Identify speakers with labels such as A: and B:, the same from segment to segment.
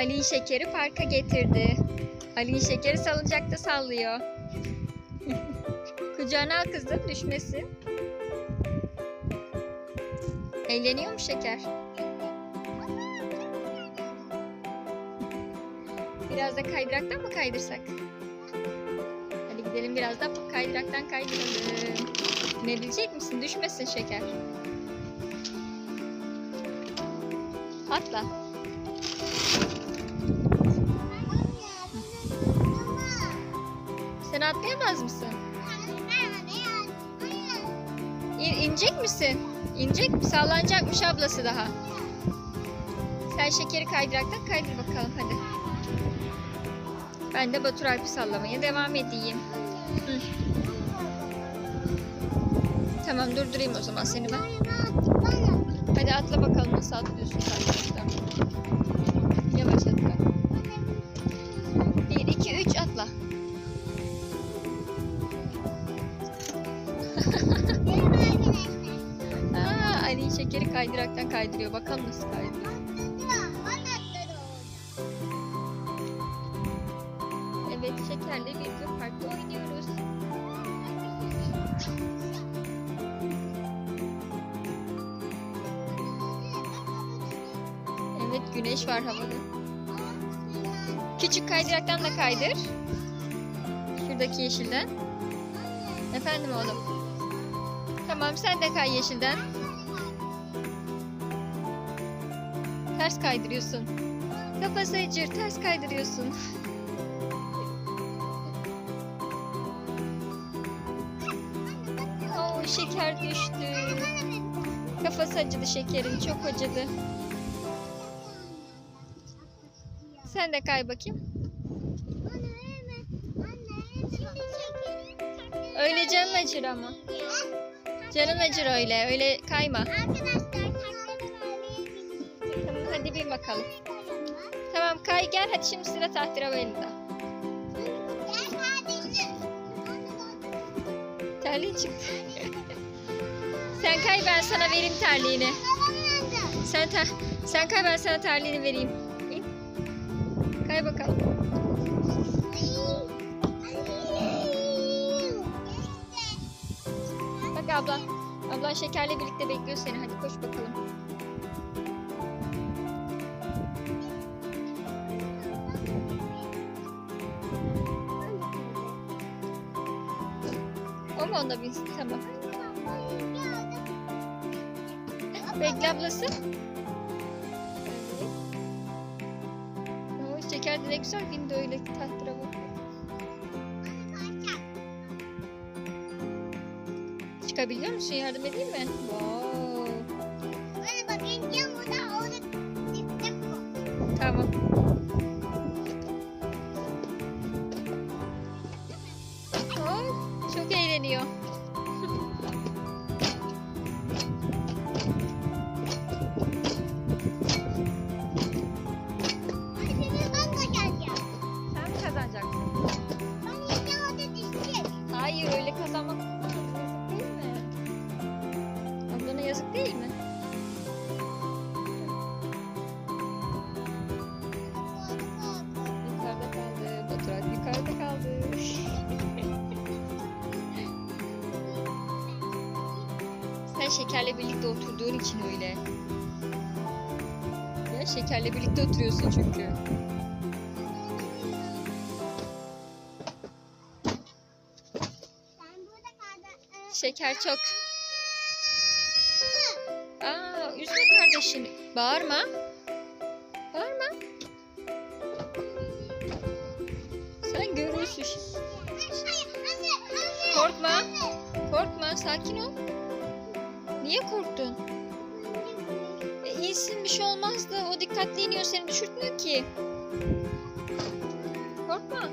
A: Ali Şeker'i parka getirdi. Ali Şeker'i salıncakta sallıyor. Kucağına al kızım düşmesin. Eğleniyor mu Şeker? Biraz da kaydıraktan mı kaydırsak? Hadi gidelim biraz da kaydıraktan kaydıralım. Binebilecek misin? Düşmesin Şeker. Atla. Atlayamaz mısın? İn, inecek misin? İnecek mi? Sallanacakmış ablası daha. Sen şekeri kaydıraktan kaydır bakalım hadi. Ben de Batur Alp'i sallamaya devam edeyim. Hı. Tamam durdurayım o zaman seni ben. Hadi atla bakalım nasıl atlıyorsun kaydıraktan. Şekeri kaydıraktan kaydırıyor. Bakalım nasıl kaydırıyor. Evet şekerle bir parkta oynuyoruz. Evet güneş var havada. Küçük kaydıraktan da kaydır. Şuradaki yeşilden. Efendim oğlum. Tamam sen de kay yeşilden. Ters kaydırıyorsun. Kafası acır ters kaydırıyorsun. Oo şeker düştü. Kafası acıdı şekerin çok acıdı. Sen de kay bakayım. Öyle canın acır ama. Canın acır öyle. Öyle kayma. Tamam bakalım. Tamam kay gel hadi şimdi sıra Tahtiraveli'de. Terliğin çıktı. sen kay ben sana vereyim terliğini. Sen ter sen kay ben sana terliğini vereyim. Kay bakalım. Bak ablan. Ablan şekerle birlikte bekliyor seni. Hadi koş bakalım. O mu onda binsin? Tamam. Bekle ablası. Oo, şeker de ne güzel bindi öyle tahtıra. Çıkabiliyor musun? Yardım edeyim mi? Wow. Tamam. Yazık değil mi? Yukarıda kaldı. Baturak yukarıda kaldı. Sen şekerle birlikte oturduğun için öyle. Ya şekerle birlikte oturuyorsun çünkü. Şeker çok. Aa, üzme kardeşini. Bağırma. Bağırma. Sen görürsün. Korkma. Korkma. Sakin ol. Niye korktun? E, iyisin bir şey olmazdı. O dikkatli iniyor seni düşürtmüyor ki. Korkma.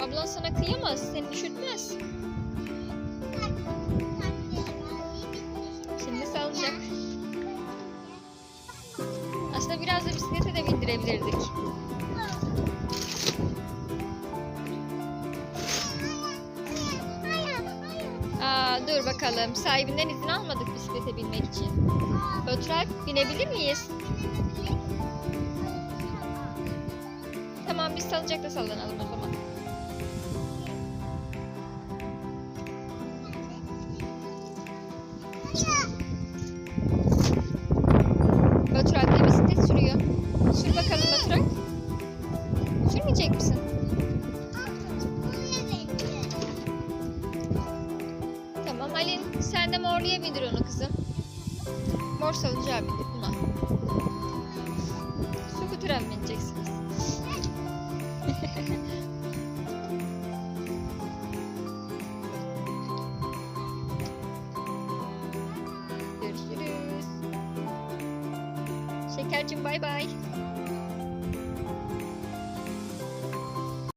A: Ablan sana kıyamaz. Seni düşürtmez. Aslında biraz da bisiklete de bindirebilirdik. Aa, dur bakalım. Sahibinden izin almadık bisiklete binmek için. Baturay binebilir miyiz? Tamam biz salıncakta sallanalım o zaman. Baturak Sürmeyecek misin? Tamam Alin sen de morluya bindir onu kızım. Mor salıncağa bindir buna. Skutura bineceksiniz? Görüşürüz. Şekercim bay bay.